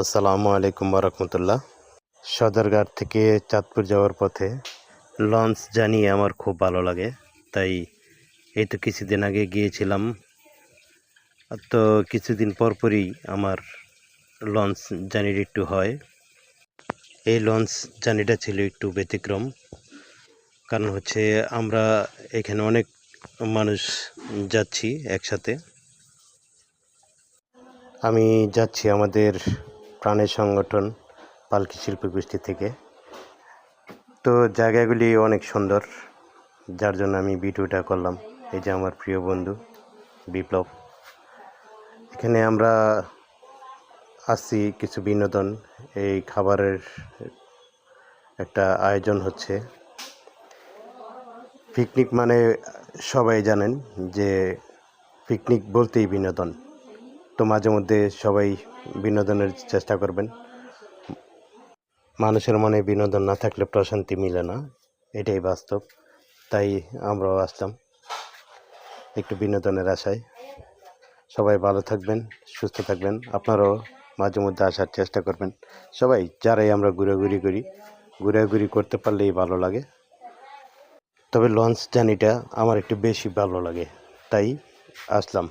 আসসালামু আলাইকুম রহমতুল্লাহ সদরঘাট থেকে চাঁদপুর যাওয়ার পথে লঞ্চ জানিয়ে আমার খুব ভালো লাগে। তাই এই তো কিছুদিন আগে গিয়েছিলাম। তো কিছুদিন পরপরই আমার লঞ্চ জার্নিটা একটু হয়। এই লঞ্চ জার্নিটা ছিল একটু ব্যতিক্রম। কারণ হচ্ছে আমরা এখানে অনেক মানুষ যাচ্ছি একসাথে। আমি যাচ্ছি আমাদের প্রাণের সংগঠন পালকি শিল্প গোষ্ঠী থেকে। তো জায়গাগুলি অনেক সুন্দর, যার জন্য আমি ভিডিওটা করলাম। এই যে আমার প্রিয় বন্ধু বিপ্লব। এখানে আমরা আসছি কিছু বিনোদন। এই খাবারের একটা আয়োজন হচ্ছে। পিকনিক মানে সবাই জানেন যে পিকনিক বলতেই বিনোদন। তো মাঝে মধ্যে সবাই বিনোদনের চেষ্টা করবেন। মানুষের মনে বিনোদন না থাকলে প্রশান্তি মিলে না, এটাই বাস্তব। তাই আমরাও আসলাম একটু বিনোদনের আশায়। সবাই ভালো থাকবেন, সুস্থ থাকবেন। আপনারাও মাঝে মধ্যে আসার চেষ্টা করবেন। সবাই, যারাই আমরা ঘোরাঘুরি করি, ঘোরাঘুরি করতে পারলেই ভালো লাগে। তবে লঞ্চ জার্নিটা আমার একটু বেশি ভালো লাগে, তাই আসলাম।